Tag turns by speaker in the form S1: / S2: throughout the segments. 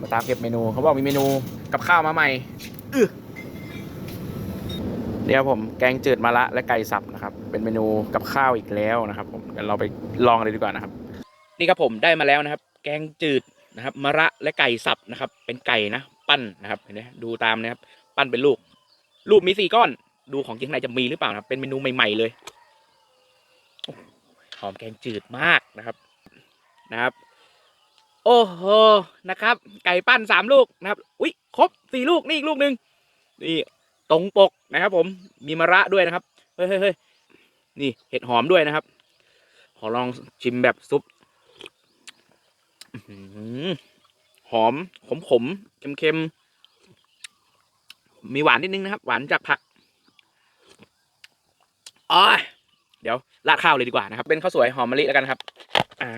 S1: มาตามเก็บเมนูเขาบอกมีเมนูกับข้าวมาใหม่เดี๋ยวผมแกงจืดมะระและไก่สับนะครับ เป็นเมนูกับข้าวอีกแล้วนะครับ ผมเดี๋ยวเราไปลองเลยดีกว่านะครับ นี่ครับผมได้มาแล้วนะครับ แกงจืดนะครับมะระและไก่สับนะครับ เป็นไก่นะปั้นนะครับเห็นไหมดูตามนะครับ ปั้นเป็นลูก ลูกมีสี่ก้อน ดูของจริงข้างในจะมีหรือเปล่านะครับ เป็นเมนูใหม่ๆเลยหอมแกงจืดมากนะครับ นะครับ โอ้โหนะครับ ไก่ปั้นสามลูกนะครับอุ้ยครบสี่ลูกนี่อีกลูกหนึ่งนี่ตรงปกนะครับ ผมมีมะระด้วยนะครับเฮ้ยเฮ้ยเฮ้ยนี่เห็ดหอมด้วยนะครับ ขอลองชิมแบบซุปหอมขมขมเค็มเค็มมีหวานนิดนึงนะครับ หวานจากผักอ๋อเดี๋ยวราดข้าวเลยดีกว่านะครับ เป็นข้าวสวยหอมมะลิแล้วกันครับ อ่า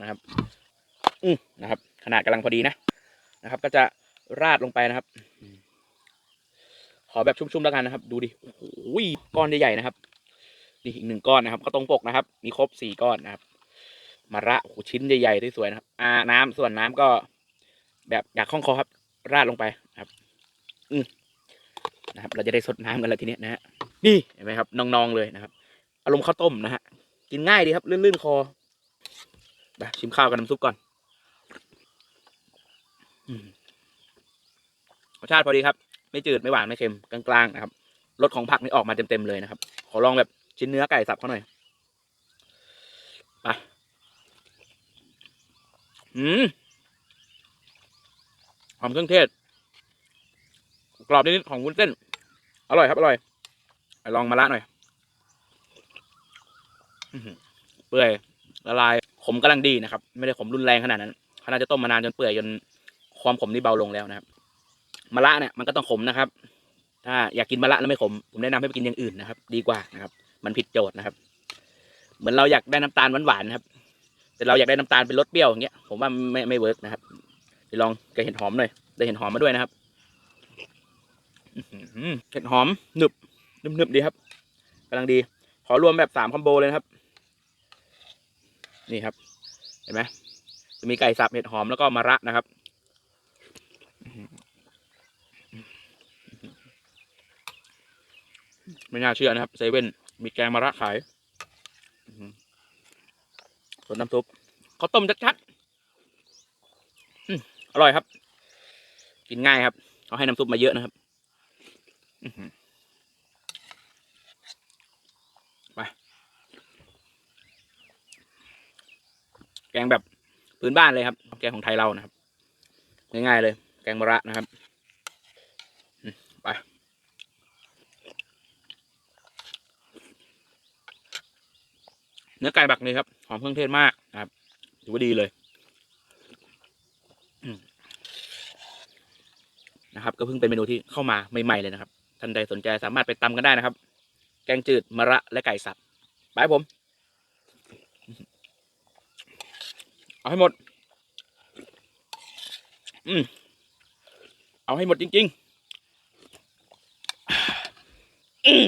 S1: นะครับ อืมนะครับ ขนาดกำลังพอดีนะนะครับ ก็จะราดลงไปนะครับ ขอแบบชุ่มๆแล้วกันนะครับ ดูดิโอ้โหก้อนใหญ่ๆนะครับนี่อีกหนึ่งก้อนนะครับ ก็ตรงปกนะครับ มีครบสี่ก้อนนะครับมะระโอ้ชิ้นใหญ่ๆที่สวยนะครับ อ่าน้ำส่วนน้ำก็แบบอยากคล่องคอครับ ราดลงไปครับ อืมนะครับ เราจะได้สดน้ำกันแล้วทีเนี้ยนะฮะนี่เห็นไหมครับนองๆเลยนะครับ อารมณ์ข้าวต้มนะฮะกินง่ายดีครับลื่นๆคอไปชิมข้าวกับน้ำซุปก่อน รสชาติพอดีครับ ไม่จืดไม่หวานไม่เค็มกลางๆนะครับรสของผักนี่ออกมาเต็มๆเลยนะครับ ขอลองแบบชิ้นเนื้อไก่สับเขาหน่อยไปอืมหอมเครื่องเทศ กรอบนิดๆของวุ้นเส้น อร่อยครับ อร่อยไปลองมาละหน่อยเปื่อยละลายขมกำลังดีนะครับ ไม่ได้ขมรุนแรงขนาดนั้นเขาน่าจะต้มมานานจนเปื่อยจน ความขมนี่เบาลงแล้วนะครับมะระเนี่ยมันก็ต้องขมนะครับ ถ้าอยากกินมะระแล้วไม่ขมผมแนะนำให้ไปกินอย่างอื่นนะครับ ดีกว่านะครับ มันผิดโจทย์นะครับ เหมือนเราอยากได้น้ำตาลหวานๆนะครับ แต่เราอยากได้น้ำตาลเป็นรสเปรี้ยวอย่างเงี้ยผมว่าไม่ไม่เวิร์กนะครับเดี๋ยวลองกับเห็ดหอมหน่อยได้เห็ดหอมมาด้วยนะครับเห็ดหอมหนึบหนึบนึบดีครับกำลังดี ขอรวมแบบสามคอมโบเลยนะครับ นี่ครับ เห็นไหมจะมีไก่สับเห็ดหอมแล้วก็มะระนะครับ ไม่น่าเชื่อนะครับเซเว่นมีแกงมะระขายส่วนน้ำซุปเขาต้มชัดๆอืมอร่อยครับ กินง่ายครับเขาให้น้ำซุปมาเยอะนะครับไปแกงแบบพื้นบ้านเลยครับ แกงของไทยเรานะครับ ง่ายๆเลย แกงมะระนะครับอืมไป เนื้อไก่บักเลยครับ หอมเครื่องเทศมากครับถือว่าดีเลยนะครับ ก็เพิ่งเป็นเมนูที่เข้ามาใหม่ๆเลยนะครับ ท่านใดสนใจสามารถไปตำกันได้นะครับ แกงจืดมะระและไก่สับไปครับผม เอาให้หมด อืมเอาให้หมดจริง ๆ อืม